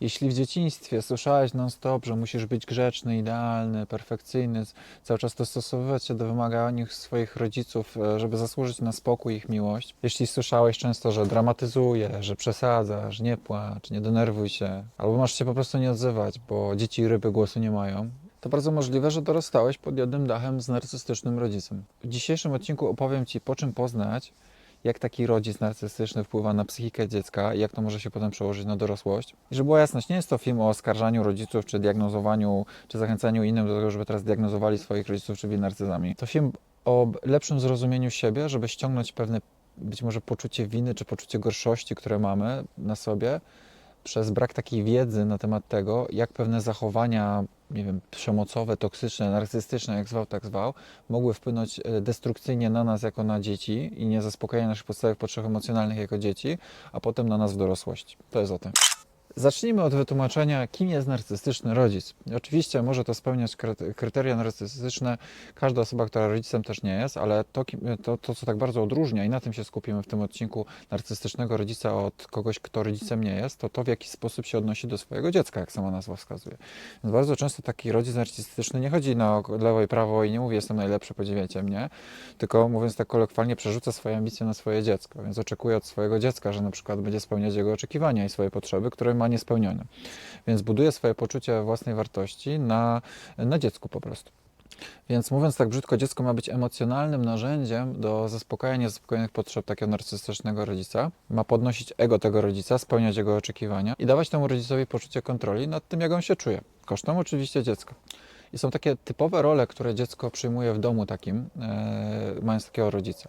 Jeśli w dzieciństwie słyszałeś non-stop, że musisz być grzeczny, idealny, perfekcyjny, cały czas dostosowywać się do wymagań swoich rodziców, e, żeby zasłużyć na spokój ich miłość, jeśli słyszałeś często, że dramatyzuje, że przesadzasz, nie płacz, nie denerwuj się, albo masz się po prostu nie odzywać, bo dzieci i ryby głosu nie mają, to bardzo możliwe, że dorastałeś pod jednym dachem z narcystycznym rodzicem. W dzisiejszym odcinku opowiem Ci, po czym poznać, jak taki rodzic narcystyczny wpływa na psychikę dziecka i jak to może się potem przełożyć na dorosłość. I żeby była jasność, nie jest to film o oskarżaniu rodziców, czy diagnozowaniu, czy zachęcaniu innych do tego, żeby teraz diagnozowali swoich rodziców, czy byli narcyzami. To film o lepszym zrozumieniu siebie, żeby ściągnąć pewne być może poczucie winy, czy poczucie gorszości, które mamy na sobie, przez brak takiej wiedzy na temat tego, jak pewne zachowania, nie wiem, przemocowe, toksyczne, narcystyczne, jak zwał, tak zwał, mogły wpłynąć e, destrukcyjnie na nas jako na dzieci i nie zaspokajać naszych podstawowych potrzeb emocjonalnych jako dzieci, a potem na nas w dorosłości. To jest o tym. Zacznijmy od wytłumaczenia, kim jest narcystyczny rodzic. Oczywiście może to spełniać kryte- kryteria narcystyczne każda osoba, która rodzicem też nie jest, ale to, to, to, co tak bardzo odróżnia, i na tym się skupimy w tym odcinku, narcystycznego rodzica od kogoś, kto rodzicem nie jest, to to, w jaki sposób się odnosi do swojego dziecka, jak sama nazwa wskazuje. Więc bardzo często taki rodzic narcystyczny nie chodzi na lewo i prawo i nie mówi, jestem najlepszy, podziwiajcie mnie, tylko mówiąc tak kolokwialnie, przerzuca swoje ambicje na swoje dziecko, więc oczekuje od swojego dziecka, że na przykład będzie spełniać jego oczekiwania i swoje potrzeby, które ma niespełnione. Więc buduje swoje poczucie własnej wartości na, na dziecku po prostu. Więc mówiąc tak brzydko, dziecko ma być emocjonalnym narzędziem do zaspokajania zaspokojonych potrzeb takiego narcystycznego rodzica. Ma podnosić ego tego rodzica, spełniać jego oczekiwania i dawać temu rodzicowi poczucie kontroli nad tym, jak on się czuje. Kosztem oczywiście dziecka. I są takie typowe role, które dziecko przyjmuje w domu takim, e, mając takiego rodzica.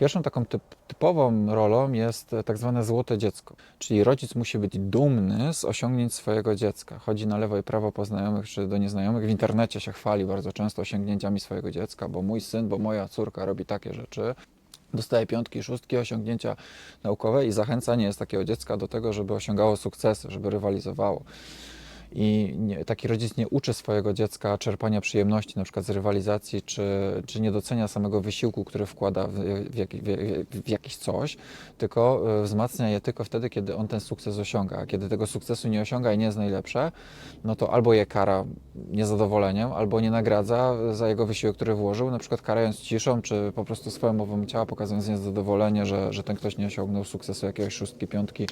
Pierwszą taką typ, typową rolą jest e, tak zwane złote dziecko, czyli rodzic musi być dumny z osiągnięć swojego dziecka. Chodzi na lewo i prawo po znajomych czy do nieznajomych. W internecie się chwali bardzo często osiągnięciami swojego dziecka, bo mój syn, bo moja córka robi takie rzeczy. Dostaje piątki, szóstki, osiągnięcia naukowe i zachęcanie jest takiego dziecka do tego, żeby osiągało sukcesy, żeby rywalizowało. I nie, taki rodzic nie uczy swojego dziecka czerpania przyjemności, na przykład z rywalizacji, czy, czy nie docenia samego wysiłku, który wkłada w, w, w, w jakieś coś, tylko e, wzmacnia je tylko wtedy, kiedy on ten sukces osiąga. A kiedy tego sukcesu nie osiąga i nie jest najlepsze, no to albo je kara niezadowoleniem, albo nie nagradza za jego wysiłek, który włożył, na przykład karając ciszą, czy po prostu swoją mową ciała, pokazując niezadowolenie, że, że ten ktoś nie osiągnął sukcesu jakiegoś szóstki, piątki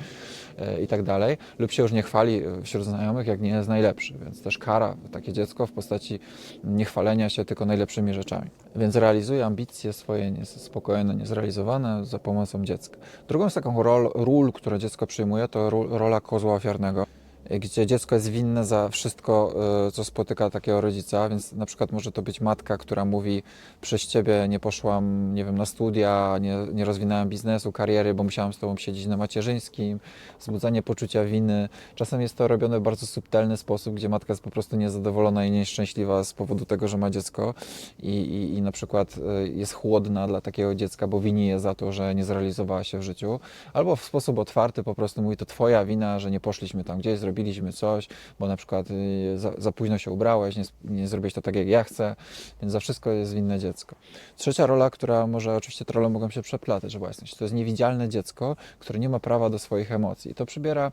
i tak dalej, lub się już nie chwali e, wśród znajomych, jak nie jest najlepszy, więc też kara takie dziecko w postaci niechwalenia się tylko najlepszymi rzeczami. Więc realizuje ambicje swoje niespokojne, niezrealizowane za pomocą dziecka. Drugą z taką rol, ról, które dziecko przyjmuje, to rola kozła ofiarnego gdzie dziecko jest winne za wszystko, y, co spotyka takiego rodzica, więc na przykład może to być matka, która mówi przez ciebie nie poszłam, nie wiem, na studia, nie, nie biznesu, kariery, bo musiałam z tobą siedzieć na macierzyńskim, wzbudzanie poczucia winy. Czasem jest to robione w bardzo subtelny sposób, gdzie matka jest po prostu niezadowolona i nieszczęśliwa z powodu tego, że ma dziecko i, i, i na przykład y, jest chłodna dla takiego dziecka, bo wini je za to, że nie zrealizowała się w życiu, albo w sposób otwarty po prostu mówi, to twoja wina, że nie poszliśmy tam gdzieś, zrobiliśmy coś, bo na przykład y, za, za późno się ubrałeś, nie, nie zrobiłeś to tak, jak ja chcę, więc za wszystko jest winne dziecko. Trzecia rola, która może, oczywiście te role mogą się przeplatać, że właśnie, to jest niewidzialne dziecko, które nie ma prawa do swoich emocji. To przybiera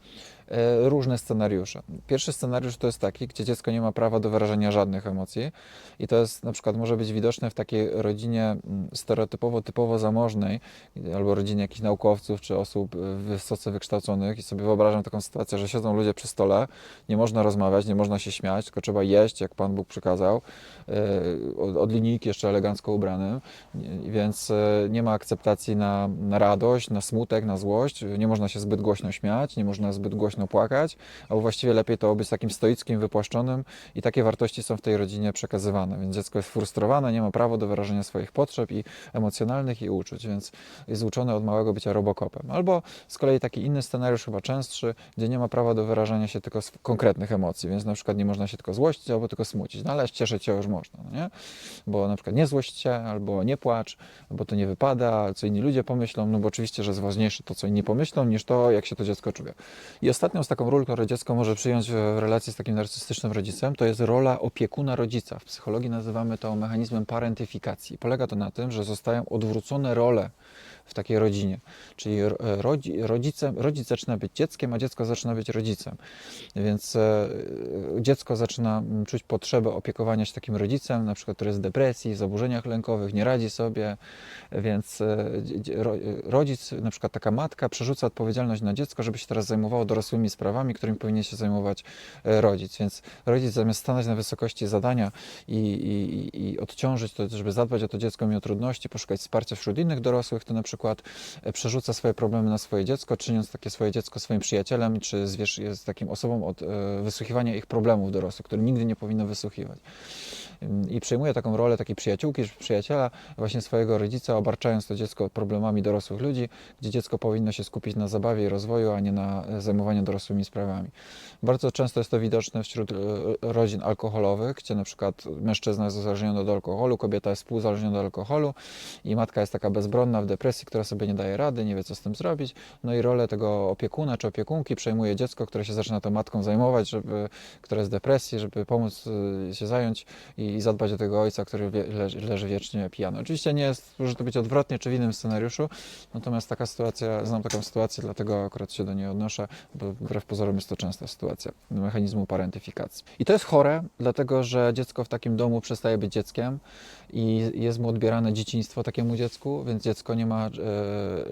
różne scenariusze. Pierwszy scenariusz to jest taki, gdzie dziecko nie ma prawa do wyrażenia żadnych emocji i to jest na przykład może być widoczne w takiej rodzinie mm, stereotypowo, typowo zamożnej albo rodzinie jakichś naukowców czy osób y, wysoce wykształconych i sobie wyobrażam taką sytuację, że siedzą ludzie przy stole, nie można rozmawiać, nie można się śmiać, tylko trzeba jeść, jak Pan Bóg przykazał, y, od, linijki jeszcze elegancko ubranym, więc nie ma akceptacji na, na radość, na smutek, na złość, nie można się zbyt głośno śmiać, nie można zbyt głośno płakać, albo właściwie lepiej to być takim stoickim, wypłaszczonym i takie wartości są w tej rodzinie przekazywane, więc dziecko jest frustrowane, nie ma prawa do wyrażenia swoich potrzeb i emocjonalnych i uczuć, więc jest uczone od małego bycia robokopem. Albo z kolei taki inny scenariusz, chyba częstszy, gdzie nie ma prawa do wyrażania się tylko konkretnych emocji, więc na przykład nie można się tylko złościć albo tylko smucić, no ale cieszyć się już można, no nie? Bo na przykład nie złość się, albo nie płacz, bo to nie wypada, co inni ludzie pomyślą, no bo oczywiście, że jest ważniejsze to, co inni pomyślą, niż to, jak się to dziecko czuje. I ostatnią z taką rolą, którą dziecko może przyjąć w relacji z takim narcystycznym rodzicem, to jest rola opiekuna rodzica. W psychologii nazywamy to mechanizmem parentyfikacji. Polega to na tym, że zostają odwrócone role w takiej rodzinie. Czyli rodzic zaczyna być dzieckiem, a dziecko zaczyna być rodzicem. Więc e, dziecko zaczyna mm, czuć potrzebę opiekowania się takim rodzicem, na przykład który jest w depresji, zaburzeniach lękowych, nie radzi sobie, więc e, ro- rodzic, na przykład taka matka, przerzuca odpowiedzialność na dziecko, żeby się teraz zajmowało dorosłymi sprawami, którymi powinien się zajmować e, rodzic. Więc rodzic zamiast stanąć na wysokości zadania i, i, i odciążyć to, żeby zadbać o to dziecko mimo trudności, poszukać wsparcia wśród innych dorosłych, to na przykład e, przerzuca swoje problemy na swoje dziecko, czyniąc takie swoje dziecko swoim przyjacielem, czy jest takim osobą od e, wysłuchiwania ich problemów dorosłych, które nigdy nie powinno wysłuchiwać. I przejmuje taką rolę takiej przyjaciółki czy przyjaciela, właśnie swojego rodzica, obarczając to dziecko problemami dorosłych ludzi, gdzie dziecko powinno się skupić na zabawie i rozwoju, a nie na e, zajmowaniu dorosłymi sprawami. Bardzo często jest to widoczne wśród e, rodzin alkoholowych, gdzie na przykład mężczyzna jest uzależniony od alkoholu, kobieta jest współuzależniona od alkoholu i matka jest taka bezbronna w depresji, która sobie nie daje rady, nie wie co z tym zrobić. No i rolę tego opiekuna czy opiekunki przejmuje dziecko, które się zaczyna tą matką zajmować, żeby, która jest w depresji, żeby pomóc y, się zająć i zadbać o tego ojca, który leży, wiecznie pijany. Oczywiście nie jest, może to być odwrotnie czy w innym scenariuszu, natomiast taka sytuacja, znam taką sytuację, dlatego akurat się do niej odnoszę, bo wbrew pozorom jest to częsta sytuacja mechanizmu parentyfikacji. I to jest chore, dlatego że dziecko w takim domu przestaje być dzieckiem i jest mu odbierane dzieciństwo takiemu dziecku, więc dziecko nie ma e,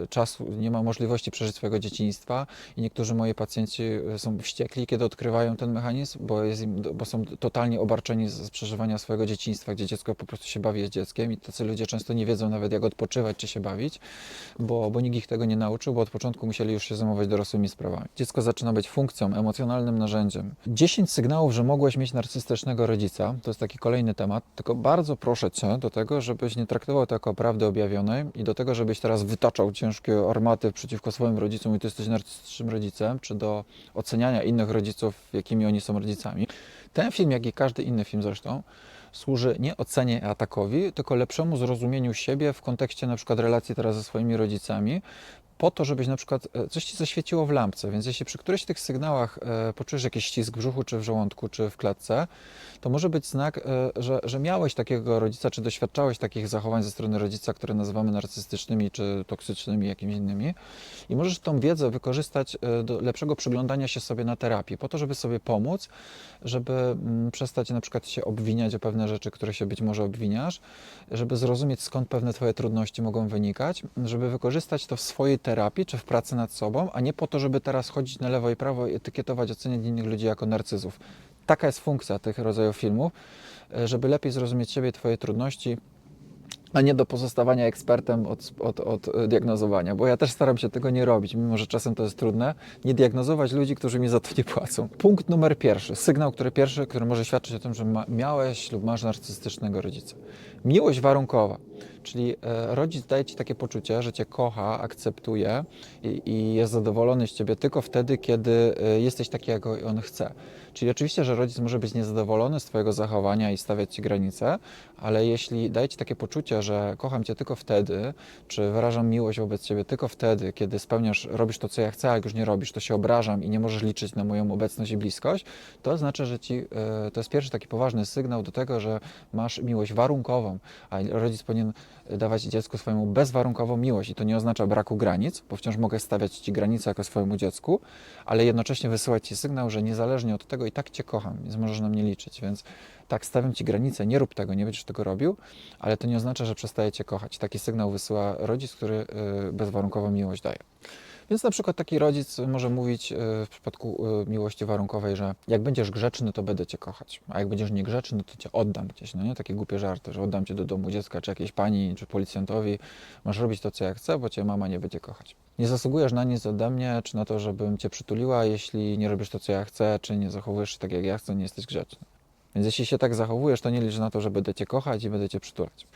czasu, nie ma możliwości przeżyć swojego dzieciństwa i niektórzy moi pacjenci e, są wściekli, kiedy odkrywają ten mechanizm, bo, im, bo są totalnie obarczeni z przeżywania swojego dzieciństwa, gdzie dziecko po prostu się bawi z dzieckiem i tacy ludzie często nie wiedzą nawet jak odpoczywać czy się bawić, bo, bo nikt ich tego nie nauczył, bo od początku musieli już się zajmować dorosłymi sprawami. Dziecko zaczyna być funkcją, emocjonalnym narzędziem. 10 sygnałów, że mogłeś mieć narcystycznego rodzica, to jest taki kolejny temat, tylko bardzo proszę Cię do tego, żebyś nie traktował to jako prawdy objawionej i do tego, żebyś teraz wytaczał ciężkie armaty przeciwko swoim rodzicom i Ty jesteś narcystycznym rodzicem, czy do oceniania innych rodziców, jakimi oni są rodzicami. Ten film, jak i każdy inny film zresztą, służy nie ocenie atakowi, tylko lepszemu zrozumieniu siebie w kontekście na przykład relacji teraz ze swoimi rodzicami, po to, żebyś na przykład e, coś ci zaświeciło w lampce. Więc jeśli przy którymś z tych sygnałach e, poczujesz jakiś ścisk w brzuchu, czy w żołądku, czy w klatce, to może być znak, e, że, że miałeś takiego rodzica, czy doświadczałeś takich zachowań ze strony rodzica, które nazywamy narcystycznymi, czy toksycznymi, jakimiś innymi. I możesz tą wiedzę wykorzystać do lepszego przyglądania się sobie na terapii, po to, żeby sobie pomóc, żeby mm, przestać na przykład się obwiniać o pewne rzeczy, które się być może obwiniasz, żeby zrozumieć skąd pewne Twoje trudności mogą wynikać, żeby wykorzystać to w swojej terapii czy w pracy nad sobą, a nie po to, żeby teraz chodzić na lewo i prawo i etykietować, oceniać innych ludzi jako narcyzów. Taka jest funkcja tych rodzajów filmów, e, żeby lepiej zrozumieć siebie, Twoje trudności, a nie do pozostawania ekspertem od, od, od e, diagnozowania, bo ja też staram się tego nie robić, mimo że czasem to jest trudne, nie diagnozować ludzi, którzy mi za to nie płacą. Punkt numer pierwszy, sygnał, który pierwszy, który może świadczyć o tym, że ma, miałeś lub masz narcystycznego rodzica. Miłość warunkowa, czyli e, rodzic daje ci takie poczucie, że cię kocha, akceptuje i, i jest zadowolony z ciebie tylko wtedy, kiedy e, jesteś taki, jak on chce. Czyli oczywiście, że rodzic może być niezadowolony z Twojego zachowania i stawiać Ci granice, ale jeśli daje Ci takie poczucie, że kocham Cię tylko wtedy, czy wyrażam miłość wobec Ciebie tylko wtedy, kiedy spełniasz, robisz to, co ja chcę, a jak już nie robisz, to się obrażam i nie możesz liczyć na moją obecność i bliskość, to znaczy, że Ci, e, to jest pierwszy taki poważny sygnał do tego, że masz miłość warunkową, a rodzic powinien dawać dziecku swojemu bezwarunkową miłość i to nie oznacza braku granic, bo wciąż mogę stawiać Ci granice jako swojemu dziecku, ale jednocześnie wysyłać Ci sygnał, że niezależnie od tego i tak Cię kocham, więc możesz na mnie liczyć, więc tak, stawiam Ci granice, nie rób tego, nie będziesz tego robił, ale to nie oznacza, że przestaję Cię kochać. Taki sygnał wysyła rodzic, który y, bezwarunkową miłość daje. Więc na przykład taki rodzic może mówić y, w przypadku y, miłości warunkowej, że jak będziesz grzeczny, to będę cię kochać, a jak będziesz niegrzeczny, to cię oddam gdzieś. No nie takie głupie żarty, że oddam cię do domu dziecka, czy jakiejś pani, czy policjantowi. Masz robić to, co ja chcę, bo cię mama nie będzie kochać. Nie zasługujesz na nic ode mnie, czy na to, żebym cię przytuliła, jeśli nie robisz to, co ja chcę, czy nie zachowujesz się tak, jak ja chcę, nie jesteś grzeczny. Więc jeśli się tak zachowujesz, to nie licz na to, że będę cię kochać i będę cię przytulać.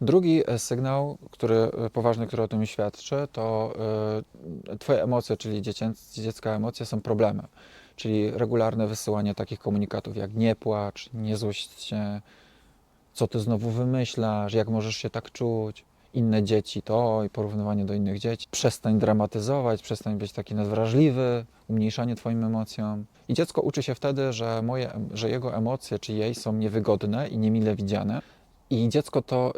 Drugi e, sygnał, który, e, poważny, który o tym świadczy, to y, Twoje emocje, czyli dziecięc, dziecka emocje są problemem. Czyli regularne wysyłanie takich komunikatów jak nie płacz, nie złość się, co ty znowu wymyślasz, jak możesz się tak czuć, inne dzieci to i porównywanie do innych dzieci. Przestań dramatyzować, przestań być taki nadwrażliwy, umniejszanie Twoim emocjom. I dziecko uczy się wtedy, że, moje, że jego emocje czy jej są niewygodne i niemile widziane I dziecko to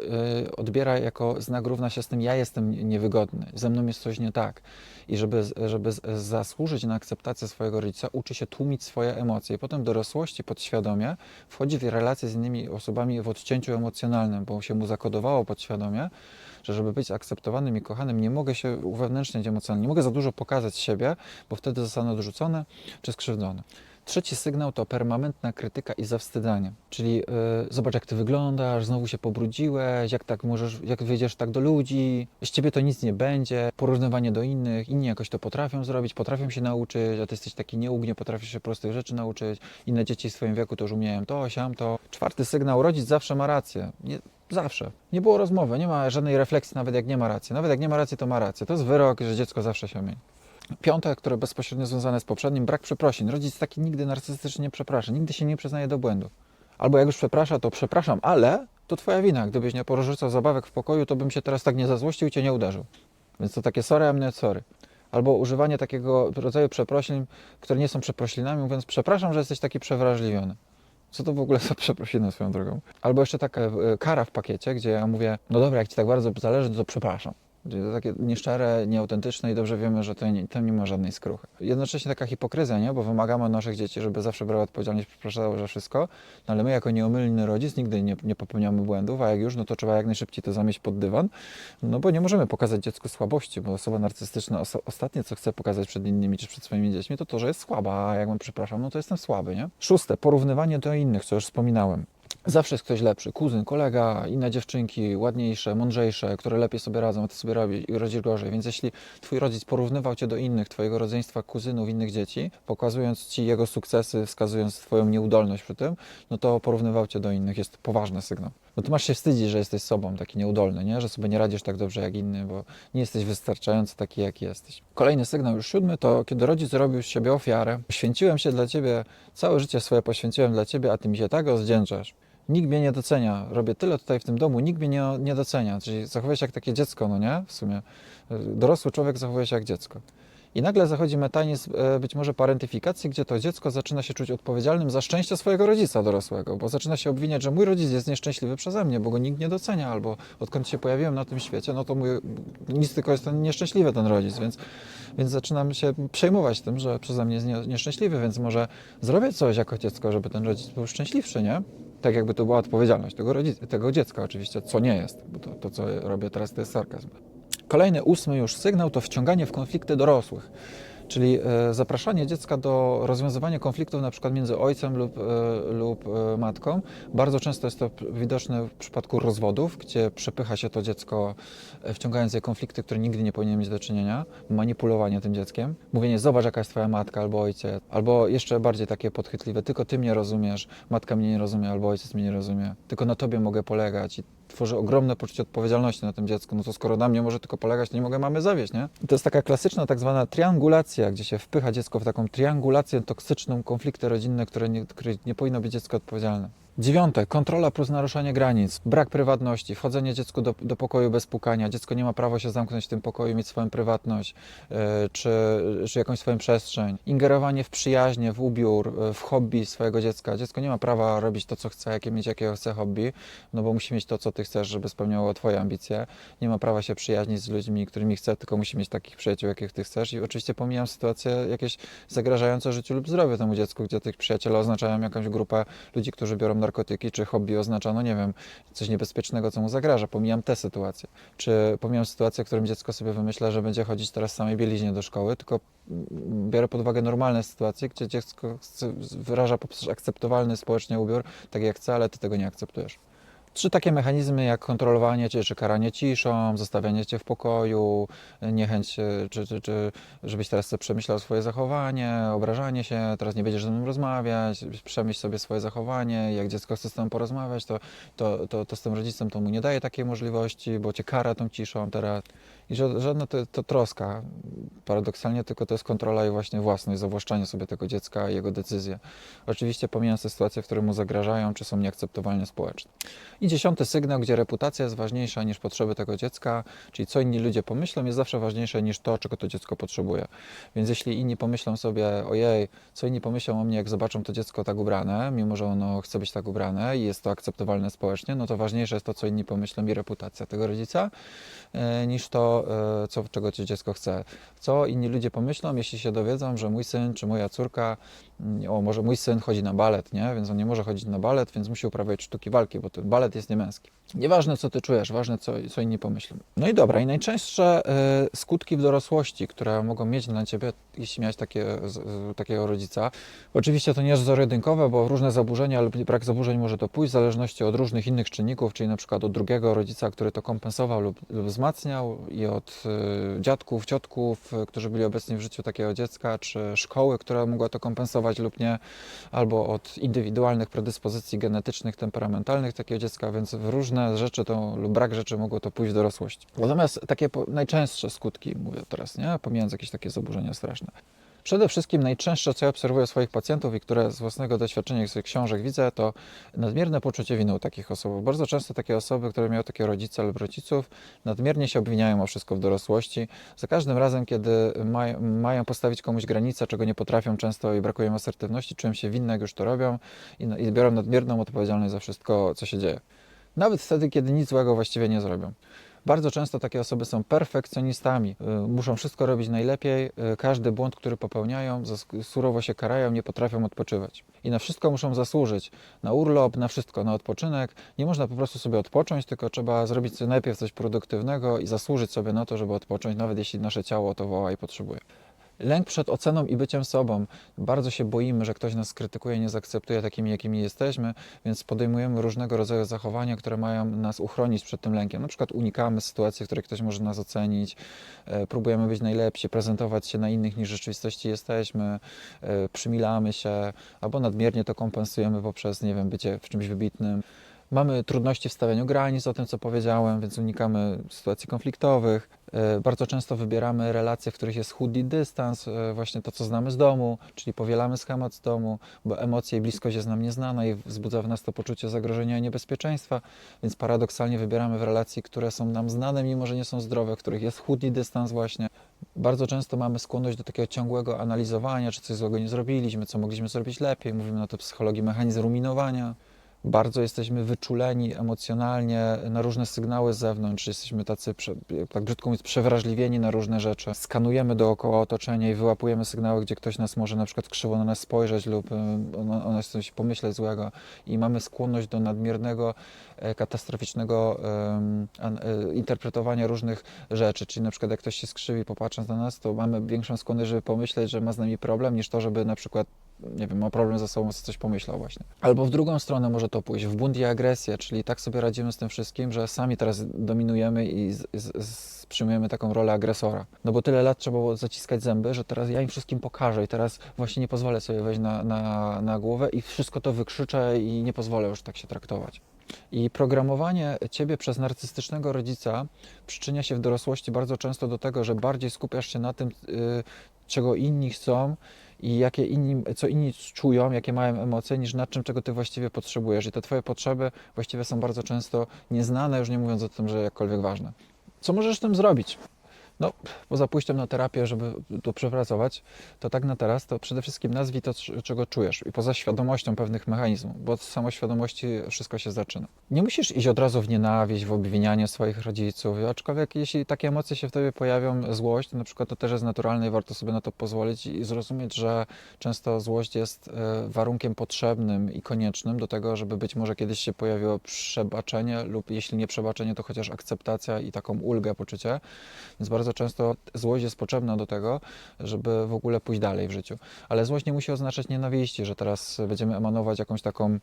y, odbiera jako znak równa się z tym, ja jestem niewygodny, ze mną jest coś nie tak. I żeby, żeby zasłużyć na akceptację swojego rodzica, uczy się tłumić swoje emocje. I potem w dorosłości podświadomie wchodzi w relacje z innymi osobami w odcięciu emocjonalnym, bo się mu zakodowało podświadomie, że żeby być akceptowanym i kochanym, nie mogę się uwewnętrzniać emocjonalnie, nie mogę za dużo pokazać siebie, bo wtedy zostanę odrzucony czy skrzywdzony. Trzeci sygnał to permanentna krytyka i zawstydzanie. Czyli yy, zobacz, jak ty wyglądasz, znowu się pobrudziłeś, jak tak możesz, jak wyjdziesz tak do ludzi, z ciebie to nic nie będzie, porównywanie do innych, inni jakoś to potrafią zrobić, potrafią się nauczyć, a ty jesteś taki nieuk, nie potrafisz się prostych rzeczy nauczyć, inne dzieci w swoim wieku to już umieją to, siam to. Czwarty sygnał, rodzic zawsze ma rację. Nie, Zawsze. Nie było rozmowy, nie ma żadnej refleksji, nawet jak nie ma racji. Nawet jak nie ma racji, to ma rację. To jest wyrok, że dziecko zawsze się myli. Piąte, które bezpośrednio związane z poprzednim, brak przeprosin. Rodzic taki nigdy narcystycznie nie przeprasza, nigdy się nie przyznaje do błędu. Albo jak już przeprasza, to przepraszam, ale to twoja wina. Gdybyś nie porzucał zabawek w pokoju, to bym się teraz tak nie zazłościł i cię nie uderzył. Więc to takie sorry, a mnie sorry. Albo używanie takiego rodzaju przeprosin, które nie są przeprosinami, mówiąc przepraszam, że jesteś taki przewrażliwiony. Co to w ogóle za przeprosiny swoją drogą? Albo jeszcze taka e, kara w pakiecie, gdzie ja mówię, no dobra, jak ci tak bardzo zależy, to przepraszam. To takie nieszczere, nieautentyczne i dobrze wiemy, że to nie, tam nie ma żadnej skruchy. Jednocześnie taka hipokryzja, nie? bo wymagamy od naszych dzieci, żeby zawsze brały odpowiedzialność, przepraszały za wszystko, no ale my jako nieomylny rodzic nigdy nie, nie popełniamy błędów, a jak już, no to trzeba jak najszybciej to zamieść pod dywan, no bo nie możemy pokazać dziecku słabości, bo osoba narcystyczna os- ostatnie, co chce pokazać przed innymi czy przed swoimi dziećmi, to to, że jest słaba, a jak my przepraszam, no to jestem słaby, nie? Szóste, porównywanie do innych, co już wspominałem. Zawsze jest ktoś lepszy. Kuzyn, kolega, inne dziewczynki, ładniejsze, mądrzejsze, które lepiej sobie radzą, a ty sobie robi, radzisz gorzej. Więc jeśli twój rodzic porównywał cię do innych, twojego rodzeństwa, kuzynów, innych dzieci, pokazując ci jego sukcesy, wskazując twoją nieudolność przy tym, no to porównywał cię do innych. Jest poważny sygnał. No to masz się wstydzić, że jesteś sobą taki nieudolny, nie? że sobie nie radzisz tak dobrze jak inny, bo nie jesteś wystarczający taki, jaki jesteś. Kolejny sygnał, już siódmy, to kiedy rodzic robił z siebie ofiarę. Poświęciłem się dla ciebie, całe życie swoje poświęciłem dla ciebie, a ty mi się tak rozdzięczasz. Nikt mnie nie docenia. Robię tyle tutaj w tym domu, nikt mnie nie, nie docenia. Czyli zachowuje się jak takie dziecko, no nie? W sumie. Dorosły człowiek zachowuje się jak dziecko. I nagle zachodzi mechanizm e, być może parentyfikacji, gdzie to dziecko zaczyna się czuć odpowiedzialnym za szczęście swojego rodzica dorosłego, bo zaczyna się obwiniać, że mój rodzic jest nieszczęśliwy przeze mnie, bo go nikt nie docenia, albo odkąd się pojawiłem na tym świecie, no to mój, nic tylko jest ten nieszczęśliwy ten rodzic, więc, więc zaczynam się przejmować tym, że przeze mnie jest nie, nieszczęśliwy, więc może zrobię coś jako dziecko, żeby ten rodzic był szczęśliwszy, nie? Tak jakby to była odpowiedzialność tego, rodzica, tego dziecka oczywiście, co nie jest, bo to, to co robię teraz to jest sarkazm. Kolejny, ósmy już sygnał to wciąganie w konflikty dorosłych. Czyli e, zapraszanie dziecka do rozwiązywania konfliktów na przykład między ojcem lub, e, lub e, matką. Bardzo często jest to widoczne w przypadku rozwodów, gdzie przepycha się to dziecko, wciągając je konflikty, które nigdy nie powinien mieć do czynienia. Manipulowanie tym dzieckiem. Mówienie, zobacz jaka jest twoja matka albo ojciec. Albo jeszcze bardziej takie podchwytliwe, tylko ty mnie rozumiesz, matka mnie nie rozumie albo ojciec mnie nie rozumie. Tylko na tobie mogę polegać. Tworzy ogromne poczucie odpowiedzialności na tym dziecku. No to skoro na mnie może tylko polegać, to nie mogę mamy zawieść, nie? To jest taka klasyczna tak zwana triangulacja, gdzie się wpycha dziecko w taką triangulację toksyczną, konflikty rodzinne, które nie, które nie powinno być dziecko odpowiedzialne. Dziewiąte, kontrola plus naruszanie granic, brak prywatności, wchodzenie dziecku do, do pokoju bez pukania, dziecko nie ma prawa się zamknąć w tym pokoju, mieć swoją prywatność, e, czy, czy jakąś swoją przestrzeń, ingerowanie w przyjaźnie, w ubiór, e, w hobby swojego dziecka. Dziecko nie ma prawa robić to, co chce, jakie mieć jakiego chce hobby, no bo musi mieć to, co ty chcesz, żeby spełniało twoje ambicje. Nie ma prawa się przyjaźnić z ludźmi, którymi chce, tylko musi mieć takich przyjaciół, jakich ty chcesz. I oczywiście pomijam sytuacje jakieś zagrażające życiu lub zdrowiu temu dziecku, gdzie tych przyjaciele oznaczają jakąś grupę ludzi, którzy biorą narkotyki, czy hobby oznacza, no nie wiem, coś niebezpiecznego, co mu zagraża. Pomijam te sytuacje. Czy pomijam sytuację, w którym dziecko sobie wymyśla, że będzie chodzić teraz w samej bieliźnie do szkoły, tylko mm, biorę pod uwagę normalne sytuacje, gdzie dziecko wyraża po prostu akceptowalny społecznie ubiór, tak jak chce, ale ty tego nie akceptujesz. Trzy takie mechanizmy jak kontrolowanie cię, czy karanie ciszą, zostawianie cię w pokoju, niechęć, e, czy, czy, czy żebyś teraz sobie przemyślał swoje zachowanie, obrażanie się, teraz nie będziesz ze mną rozmawiać, przemyśl sobie swoje zachowanie, jak dziecko chce z tobą porozmawiać, to, to, to, to z tym rodzicem to mu nie daje takiej możliwości, bo cię kara tą ciszą teraz. I żadna to, to troska, paradoksalnie, tylko to jest kontrola i właśnie własność, zawłaszczanie sobie tego dziecka jego decyzje. Oczywiście pomijając te sytuacje, które mu zagrażają, czy są nieakceptowalne społecznie. I dziesiąty sygnał, gdzie reputacja jest ważniejsza niż potrzeby tego dziecka, czyli co inni ludzie pomyślą, jest zawsze ważniejsze niż to, czego to dziecko potrzebuje. Więc jeśli inni pomyślą sobie, ojej, co inni pomyślą o mnie, jak zobaczą to dziecko tak ubrane, mimo że ono chce być tak ubrane i jest to akceptowalne społecznie, no to ważniejsze jest to, co inni pomyślą i reputacja tego rodzica, e, niż to, e, co, czego to dziecko chce. Co inni ludzie pomyślą, jeśli się dowiedzą, że mój syn czy moja córka, o może mój syn chodzi na balet, nie? więc on nie może chodzić na balet, więc musi uprawiać sztuki walki, bo ten balet jest niemęski. Nieważne, co ty czujesz, ważne, co, co inni pomyślą. No i dobra, i najczęstsze e, skutki w dorosłości, które mogą mieć dla ciebie, jeśli miałeś takie, z, takiego rodzica. Oczywiście to nie jest zero-jedynkowe, bo różne zaburzenia lub brak zaburzeń może to pójść w zależności od różnych innych czynników, czyli na przykład od drugiego rodzica, który to kompensował lub, lub wzmacniał i od e, dziadków, ciotków, e, którzy byli obecni w życiu takiego dziecka, czy szkoły, która mogła to kompensować lub nie, albo od indywidualnych predyspozycji genetycznych, temperamentalnych takiego dziecka, więc w różne rzeczy to, lub brak rzeczy mogło to pójść w dorosłość. Natomiast takie najczęstsze skutki, mówię teraz, nie? pomijając jakieś takie zaburzenia straszne. Przede wszystkim najczęstsze, co ja obserwuję u swoich pacjentów i które z własnego doświadczenia i z książek widzę, to nadmierne poczucie winy u takich osób. Bardzo często takie osoby, które miały takie rodzice lub rodziców, nadmiernie się obwiniają o wszystko w dorosłości. Za każdym razem, kiedy maj, mają postawić komuś granicę, czego nie potrafią często i brakuje im asertywności, czują się winne, jak już to robią i, i biorą nadmierną odpowiedzialność za wszystko, co się dzieje. Nawet wtedy, kiedy nic złego właściwie nie zrobią. Bardzo często takie osoby są perfekcjonistami, y, muszą wszystko robić najlepiej, y, każdy błąd, który popełniają, surowo się karają, nie potrafią odpoczywać. I na wszystko muszą zasłużyć. Na urlop, na wszystko, na odpoczynek. Nie można po prostu sobie odpocząć, tylko trzeba zrobić najpierw coś produktywnego i zasłużyć sobie na to, żeby odpocząć, nawet jeśli nasze ciało to woła i potrzebuje. Lęk przed oceną i byciem sobą. Bardzo się boimy, że ktoś nas krytykuje, nie zaakceptuje takimi, jakimi jesteśmy, więc podejmujemy różnego rodzaju zachowania, które mają nas uchronić przed tym lękiem. Na przykład unikamy sytuacji, w której ktoś może nas ocenić, e, próbujemy być najlepsi, prezentować się na innych niż w rzeczywistości jesteśmy, e, przymilamy się, albo nadmiernie to kompensujemy poprzez, nie wiem, bycie w czymś wybitnym. Mamy trudności w stawianiu granic, o tym co powiedziałem, więc unikamy sytuacji konfliktowych. E, bardzo często wybieramy relacje, w których jest chudy dystans, e, właśnie to, co znamy z domu, czyli powielamy schemat z domu, bo emocje i bliskość jest nam nieznana i wzbudza w nas to poczucie zagrożenia i niebezpieczeństwa, więc paradoksalnie wybieramy w relacji, które są nam znane, mimo że nie są zdrowe, w których jest chudy dystans właśnie. Bardzo często mamy skłonność do takiego ciągłego analizowania, czy coś złego nie zrobiliśmy, co mogliśmy zrobić lepiej. Mówimy na to psychologii mechanizm ruminowania bardzo jesteśmy wyczuleni emocjonalnie na różne sygnały z zewnątrz, jesteśmy tacy, tak brzydko mówiąc, przewrażliwieni na różne rzeczy. Skanujemy dookoła otoczenia i wyłapujemy sygnały, gdzie ktoś nas może na przykład krzywo na nas spojrzeć lub o nas coś pomyśleć złego. I mamy skłonność do nadmiernego, e, katastroficznego e, interpretowania różnych rzeczy, czyli na przykład jak ktoś się skrzywi popatrząc na nas, to mamy większą skłonność, żeby pomyśleć, że ma z nami problem, niż to, żeby na przykład nie wiem, ma problem ze sobą, coś pomyślał właśnie. Albo w drugą stronę może to pójść, w bunt i agresję, czyli tak sobie radzimy z tym wszystkim, że sami teraz dominujemy i z, z, z, przyjmujemy taką rolę agresora. No bo tyle lat trzeba było zaciskać zęby, że teraz ja im wszystkim pokażę i teraz właśnie nie pozwolę sobie wejść na, na, na głowę i wszystko to wykrzyczę i nie pozwolę już tak się traktować. I programowanie ciebie przez narcystycznego rodzica przyczynia się w dorosłości bardzo często do tego, że bardziej skupiasz się na tym, yy, czego inni chcą i jakie inni, co inni czują, jakie mają emocje, niż nad czym, czego ty właściwie potrzebujesz. I te twoje potrzeby właściwie są bardzo często nieznane, już nie mówiąc o tym, że jakkolwiek ważne. Co możesz z tym zrobić? No, poza pójściem na terapię, żeby to przepracować, to tak na teraz, to przede wszystkim nazwij to, czego czujesz i poza świadomością pewnych mechanizmów, bo od samoświadomości wszystko się zaczyna. Nie musisz iść od razu w nienawiść, w obwinianie swoich rodziców, aczkolwiek jeśli takie emocje się w tobie pojawią, złość, to na przykład to też jest naturalne i warto sobie na to pozwolić i zrozumieć, że często złość jest e, warunkiem potrzebnym i koniecznym do tego, żeby być może kiedyś się pojawiło przebaczenie lub jeśli nie przebaczenie, to chociaż akceptacja i taką ulgę, poczucie. Więc bardzo bardzo często złość jest potrzebna do tego, żeby w ogóle pójść dalej w życiu. Ale złość nie musi oznaczać nienawiści, że teraz będziemy emanować jakąś taką e,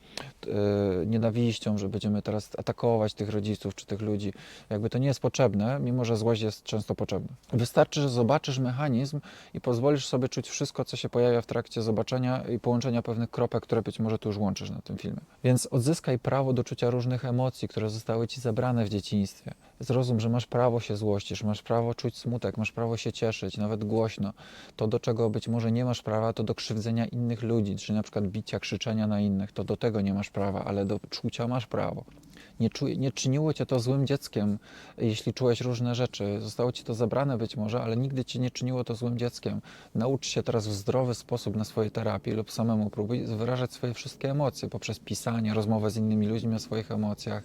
nienawiścią, że będziemy teraz atakować tych rodziców czy tych ludzi. Jakby to nie jest potrzebne, mimo że złość jest często potrzebna. Wystarczy, że zobaczysz mechanizm i pozwolisz sobie czuć wszystko, co się pojawia w trakcie zobaczenia i połączenia pewnych kropek, które być może tu już łączysz na tym filmie. Więc odzyskaj prawo do czucia różnych emocji, które zostały ci zabrane w dzieciństwie. Zrozum, że masz prawo się złościć, masz prawo czuć smutek, masz prawo się cieszyć, nawet głośno. To, do czego być może nie masz prawa, to do krzywdzenia innych ludzi, czyli na przykład bicia, krzyczenia na innych. To do tego nie masz prawa, ale do czucia masz prawo. Nie, czuj, nie czyniło cię to złym dzieckiem, jeśli czułeś różne rzeczy. Zostało ci to zabrane być może, ale nigdy ci nie czyniło to złym dzieckiem. Naucz się teraz w zdrowy sposób na swojej terapii lub samemu próbuj wyrażać swoje wszystkie emocje poprzez pisanie, rozmowę z innymi ludźmi o swoich emocjach,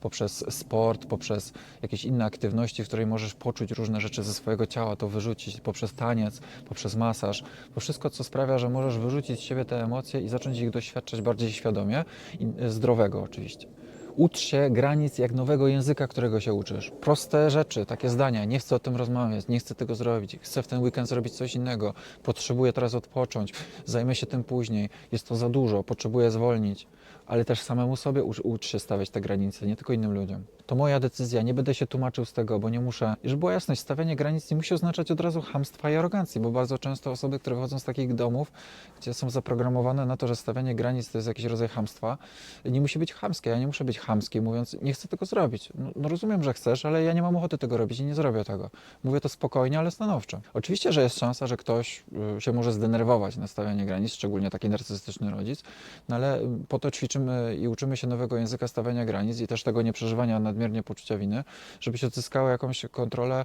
poprzez sport, poprzez jakieś inne aktywności, w której możesz poczuć różne rzeczy ze swojego ciała, to wyrzucić, poprzez taniec, poprzez masaż, to wszystko, co sprawia, że możesz wyrzucić z siebie te emocje i zacząć ich doświadczać bardziej świadomie i zdrowego oczywiście. Ucz się granic jak nowego języka, którego się uczysz. Proste rzeczy, takie zdania. Nie chcę o tym rozmawiać, nie chcę tego zrobić. Chcę w ten weekend zrobić coś innego. Potrzebuję teraz odpocząć. Zajmę się tym później. Jest to za dużo, potrzebuję zwolnić. Ale też samemu sobie ucz, ucz się stawiać te granice, nie tylko innym ludziom. To moja decyzja, nie będę się tłumaczył z tego, bo nie muszę. I żeby była jasność, stawianie granic nie musi oznaczać od razu hamstwa i arogancji, bo bardzo często osoby, które wychodzą z takich domów, gdzie są zaprogramowane na to, że stawianie granic to jest jakiś rodzaj hamstwa, nie musi być chamskie. Ja nie muszę być chamski, mówiąc, nie chcę tego zrobić. No, no rozumiem, że chcesz, ale ja nie mam ochoty tego robić i nie zrobię tego. Mówię to spokojnie, ale stanowczo. Oczywiście, że jest szansa, że ktoś y, się może zdenerwować na stawianie granic, szczególnie taki narcystyczny rodzic, no ale y, po to ćwiczymy i uczymy się nowego języka stawiania granic i też tego nieprzeżywania nadmiernie poczucia winy, żebyś odzyskało jakąś kontrolę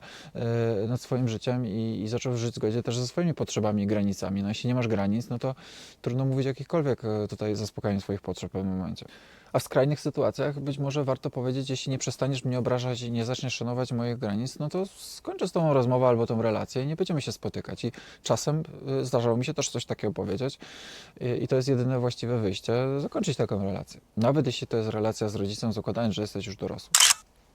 y, nad swoim życiem i, i zaczął żyć w zgodzie też ze swoimi potrzebami i granicami. No jeśli nie masz granic, no to trudno mówić o jakichkolwiek y, tutaj zaspokajaniu swoich potrzeb w pewnym momencie. A w skrajnych sytuacjach być może warto powiedzieć, jeśli nie przestaniesz mnie obrażać i nie zaczniesz szanować moich granic, no to skończę z tą rozmowę albo tą relację i nie będziemy się spotykać. I czasem y, zdarzało mi się też coś takiego powiedzieć i, i to jest jedyne właściwe wyjście, zakończyć taką relację. Nawet jeśli to jest relacja z rodzicem, zakładając, że jesteś już dorosły.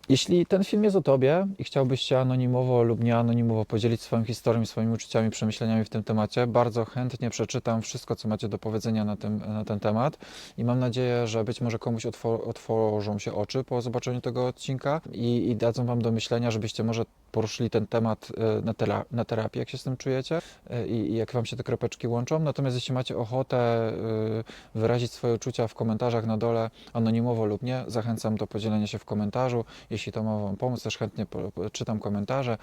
Jeśli ten film jest o Tobie i chciałbyś się anonimowo lub nieanonimowo podzielić swoją historią, swoimi uczuciami, przemyśleniami w tym temacie, bardzo chętnie przeczytam wszystko, co macie do powiedzenia na, tym, na ten temat i mam nadzieję, że być może komuś otwor- otworzą się oczy po zobaczeniu tego odcinka i, i dadzą Wam do myślenia, żebyście może poruszyli ten temat e, na, tera- na terapii, jak się z tym czujecie e, i, i jak Wam się te kropeczki łączą. Natomiast jeśli macie ochotę e, wyrazić swoje uczucia w komentarzach na dole, anonimowo lub nie, zachęcam do podzielenia się w komentarzu. Jeśli to ma pomóc, też chętnie czytam komentarze.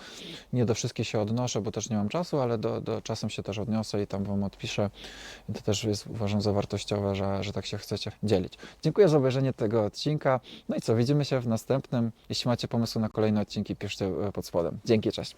Nie do wszystkich się odnoszę, bo też nie mam czasu, ale do, do czasem się też odniosę i tam Wam odpiszę. I to też jest uważam za wartościowe, że, że tak się chcecie dzielić. Dziękuję za obejrzenie tego odcinka. No i co, widzimy się w następnym. Jeśli macie pomysły na kolejne odcinki, piszcie e, pod spodem. Dzięki, cześć.